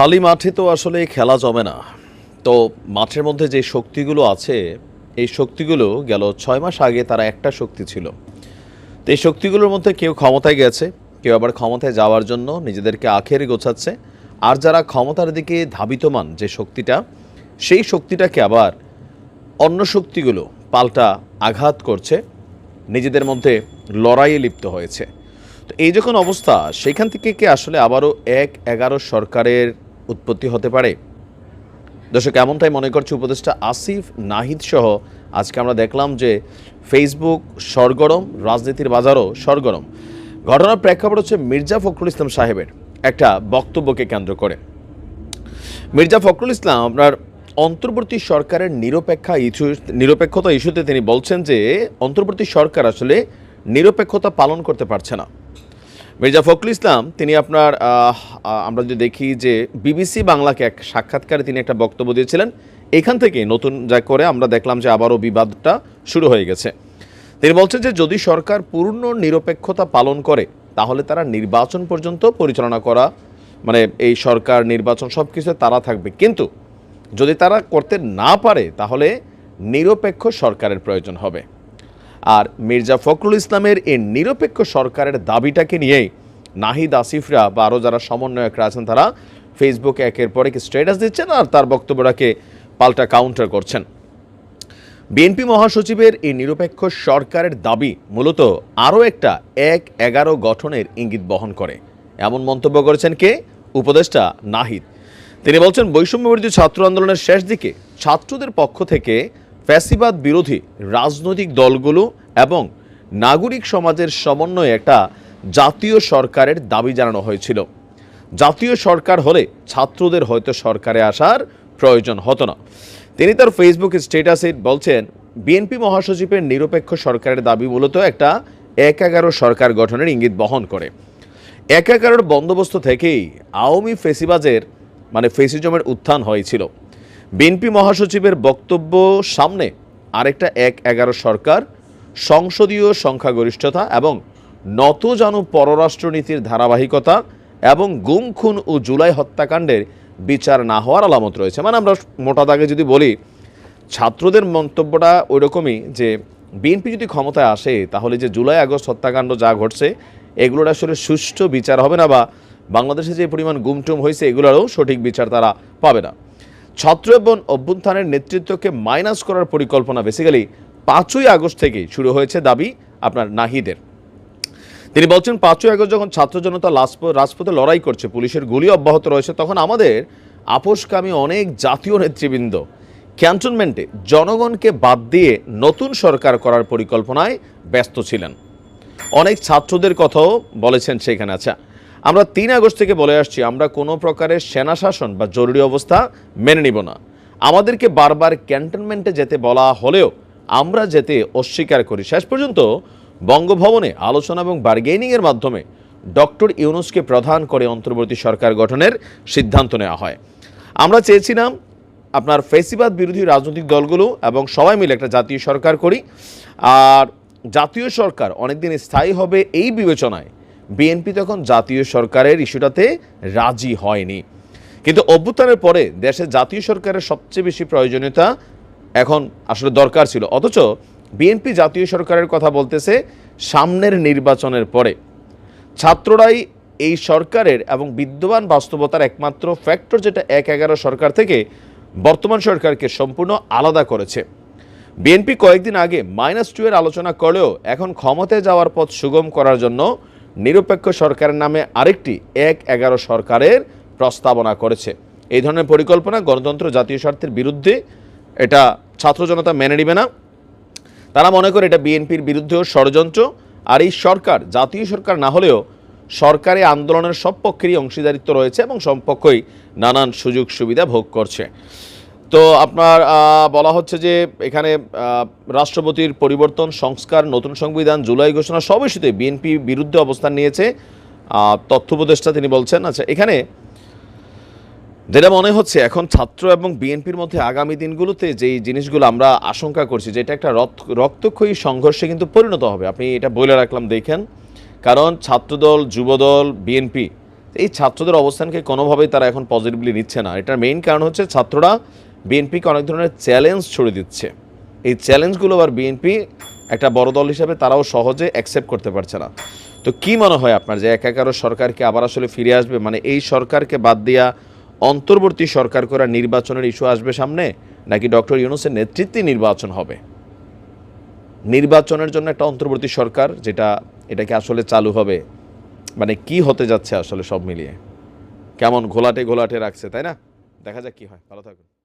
খালি মাঠে তো আসলে খেলা জমে না। তো মাঠের মধ্যে যে শক্তিগুলো আছে, এই শক্তিগুলো গেল ছয় মাস আগে তারা একটা শক্তি ছিল। তো এই শক্তিগুলোর মধ্যে কেউ ক্ষমতায় গেছে, কেউ আবার ক্ষমতায় যাওয়ার জন্য নিজেদেরকে আখের গোছাচ্ছে। আর যারা ক্ষমতার দিকে ধাবিতমান যে শক্তিটা, সেই শক্তিটাকে আবার অন্য শক্তিগুলো পাল্টা আঘাত করছে, নিজেদের মধ্যে লড়াইয়ে লিপ্ত হয়েছে। তো এই যখন অবস্থা, সেখান থেকে কি আসলে আবারও এক এগারো সরকারের উৎপত্তি হতে পারে। দর্শক, এমনটাই মনে করছে উপদেষ্টা আসিফ নাহিদ সহ। আজকে আমরা দেখলাম যে ফেসবুক সরগরম, রাজনীতির বাজারও সরগরম। ঘটনার প্রেক্ষাপট হচ্ছে মির্জা ফখরুল ইসলাম সাহেবের একটা বক্তব্যকে কেন্দ্র করে। মির্জা ফখরুল ইসলাম, আপনার অন্তর্বর্তী সরকারের নিরপেক্ষা ইস্যু, নিরপেক্ষতা ইস্যুতে তিনি বলছেন যে, অন্তর্বর্তী সরকার আসলে নিরপেক্ষতা পালন করতে পারছে না। মির্জা ফখরুল ইসলাম, তিনি আপনার আমরা যদি দেখি যে বিবিসি বাংলাকে এক সাক্ষাৎকারে তিনি একটা বক্তব্য দিয়েছিলেন, এখান থেকে নতুন যা করে আমরা দেখলাম যে আবারও বিবাদটা শুরু হয়ে গেছে। তিনি বলছেন যে যদি সরকার পূর্ণ নিরপেক্ষতা পালন করে, তাহলে তারা নির্বাচন পর্যন্ত পরিচালনা করা মানে এই সরকার, নির্বাচন সব কিছু তারা থাকবে। কিন্তু যদি তারা করতে না পারে, তাহলে নিরপেক্ষ সরকারের প্রয়োজন হবে। আর মির্জা ফখরুল ইসলামের এই নিরপেক্ষ সরকারের দাবিটাকে নিয়েই নাহিদ আসিফরা বা আরও যারা সমন্বয়করা আছেন তারা ফেসবুকে একের পর এক স্ট্যাটাস দিচ্ছেন আর তার বক্তব্যটাকে পাল্টা কাউন্টার করছেন। বিএনপি মহাসচিবের এই নিরপেক্ষ সরকারের দাবি মূলত আরও একটা এক এগারো গঠনের ইঙ্গিত বহন করে। এমন মন্তব্য করেছেন কে? উপদেষ্টা নাহিদ। তিনি বলছেন, বৈষম্যবিরোধী ছাত্র আন্দোলনের শেষ দিকে ছাত্রদের পক্ষ থেকে ফ্যাসিবাদ বিরোধী রাজনৈতিক দলগুলো এবং নাগরিক সমাজের সমন্বয়ে একটা জাতীয় সরকারের দাবি জানানো হয়েছিল। জাতীয় সরকার হলে ছাত্রদের হয়তো সরকারে আসার প্রয়োজন হতো না। তিনি তার ফেসবুক স্ট্যাটাসে বলছেন, বিএনপি মহাসচিবের নিরপেক্ষ সরকারের দাবি মূলত একটা এক এগারো সরকার গঠনের ইঙ্গিত বহন করে। এক এগারোর বন্দোবস্ত থেকেই আওয়ামী ফেসিবাজের মানে ফেসিজমের উত্থান হয়েছিল। বিএনপি মহাসচিবের বক্তব্য সামনে। আরেকটা এক এগারো সরকার, সংসদীয় সংখ্যাগরিষ্ঠতা এবং নত নতজানু পররাষ্ট্রনীতির ধারাবাহিকতা এবং গুম, খুন ও জুলাই হত্যাকাণ্ডের বিচার না হওয়ার আলামত রয়েছে। মানে আমরা মোটা দাগে যদি বলি, ছাত্রদের মন্তব্যটা ওই রকমই যে বিএনপি যদি ক্ষমতায় আসে, তাহলে যে জুলাই, আগস্ট হত্যাকাণ্ড যা ঘটছে, এগুলোর আসলে সুষ্ঠু বিচার হবে না বা বাংলাদেশে যে পরিমাণ গুমটুম হয়েছে, এগুলোরও সঠিক বিচার তারা পাবে না। ছাত্র এবং অভ্যুত্থানের নেতৃত্বকে মাইনাস করার পরিকল্পনা বেসিক্যালি পাঁচই আগস্ট থেকেই শুরু হয়েছে দাবি আপনার নাহিদের। তিনি বলছেন, পাঁচই আগস্ট যখন ছাত্র জনতা রাজপথে লড়াই করছে, পুলিশের গুলি অব্যাহত রয়েছে, তখন আমাদের আপোষকামী অনেক জাতীয় নেতৃবৃন্দ ক্যান্টনমেন্টে জনগণকে বাদ দিয়ে নতুন সরকার করার পরিকল্পনায় ব্যস্ত ছিলেন। অনেক ছাত্রদের কথাও বলেছেন সেখানে। আচ্ছা আমরা তিন আগস্ট থেকে বলে আসছি, আমরা কোনো প্রকারের সেনা শাসন বা জরুরি অবস্থা মেনে নিব না। আমাদেরকে বারবার ক্যান্টনমেন্টে যেতে বলা হলেও আমরা যেতে অস্বীকার করি। শেষ পর্যন্ত বঙ্গভবনে আলোচনা এবং বার্গেনিংয়ের মাধ্যমে ডক্টর ইউনুসকে প্রধান করে অন্তর্বর্তী সরকার গঠনের সিদ্ধান্ত নেওয়া হয়। আমরা চেয়েছিলাম আপনার ফেসিবাদ বিরোধী রাজনৈতিক দলগুলো এবং সবাই মিলে একটা জাতীয় সরকার করি। আর জাতীয় সরকার অনেকদিন স্থায়ী হবে এই বিবেচনায় বিএনপি তখন জাতীয় সরকারের ইস্যুটাতে রাজি হয়নি। কিন্তু অভ্যুত্থানের পরে দেশে জাতীয় সরকারের সবচেয়ে বেশি প্রয়োজনীয়তা এখন আসলে দরকার ছিল। অথচ বিএনপি জাতীয় সরকারের কথা বলতেছে সামনের নির্বাচনের পরে। ছাত্ররাই এই সরকারের এবং বিদ্যমান বাস্তবতার একমাত্র ফ্যাক্টর যেটা এক এগারো সরকার থেকে বর্তমান সরকারকে সম্পূর্ণ আলাদা করেছে। বিএনপি কয়েকদিন আগে মাইনাস টু এর আলোচনা করলেও এখন ক্ষমতায় যাওয়ার পথ সুগম করার জন্য নিরপেক্ষ সরকারের নামে আরেকটি এক এগারো সরকারের প্রস্তাবনা করেছে। এই ধরনের পরিকল্পনা গণতন্ত্র জাতীয় স্বার্থের বিরুদ্ধে এটা ছাত্র জনতা মেনে নেবে না। তারা মনে করে এটা বিএনপির বিরুদ্ধেও ষড়যন্ত্র। আর এই সরকার, জাতীয় সরকার না হলেও সরকারি আন্দোলনের সব পক্ষেরই অংশীদারিত্ব রয়েছে এবং সব পক্ষই নানান সুযোগ সুবিধা ভোগ করছে। তো আপনার বলা হচ্ছে যে এখানে রাষ্ট্রপতির পরিবর্তন, সংস্কার, নতুন সংবিধান, জুলাই ঘোষণা সব ইস্যুতে বিএনপি বিরুদ্ধে অবস্থান নিয়েছে। তথ্য উপদেষ্টা তিনি বলছেন আচ্ছা এখানে যেটা মনে হচ্ছে, এখন ছাত্র এবং বিএনপির মধ্যে আগামী দিনগুলোতে যেই জিনিসগুলো আমরা আশঙ্কা করছি যে এটা একটা রক্ত- রক্তক্ষয়ী সংঘর্ষে কিন্তু পরিণত হবে। আপনি এটা বলে রাখলাম, দেখেন। কারণ ছাত্রদল, যুবদল বিএনপি এই ছাত্রদের অবস্থানকে কোনোভাবেই তারা এখন পজিটিভলি নিচ্ছে না। এটার মেইন কারণ হচ্ছে ছাত্ররা বিএনপিকে অনেক ধরনের চ্যালেঞ্জ ছড়ে দিচ্ছে। এই চ্যালেঞ্জগুলো আবার বিএনপি একটা বড় দল হিসাবে তারাও সহজে অ্যাকসেপ্ট করতে পারছে না। তো কি মনে হয় আপনার যে এক একারো সরকারকে আবার আসলে ফিরে আসবে? মানে এই সরকারকে বাদ দিয়া অন্তর্বর্তী সরকার করা নির্বাচনের ইস্যু আসবে সামনে? নাকি ডক্টর ইউনুসের নেতৃত্বে নির্বাচন হবে? নির্বাচনের জন্য একটা অন্তর্বর্তী সরকার যেটা এটাকে আসলে চালু হবে? মানে কি হতে যাচ্ছে আসলে সব মিলিয়ে? কেমন ঘোলাটে ঘোলাটে রাখছে, তাই না? দেখা যাক কি হয়। ভালো থাকুন।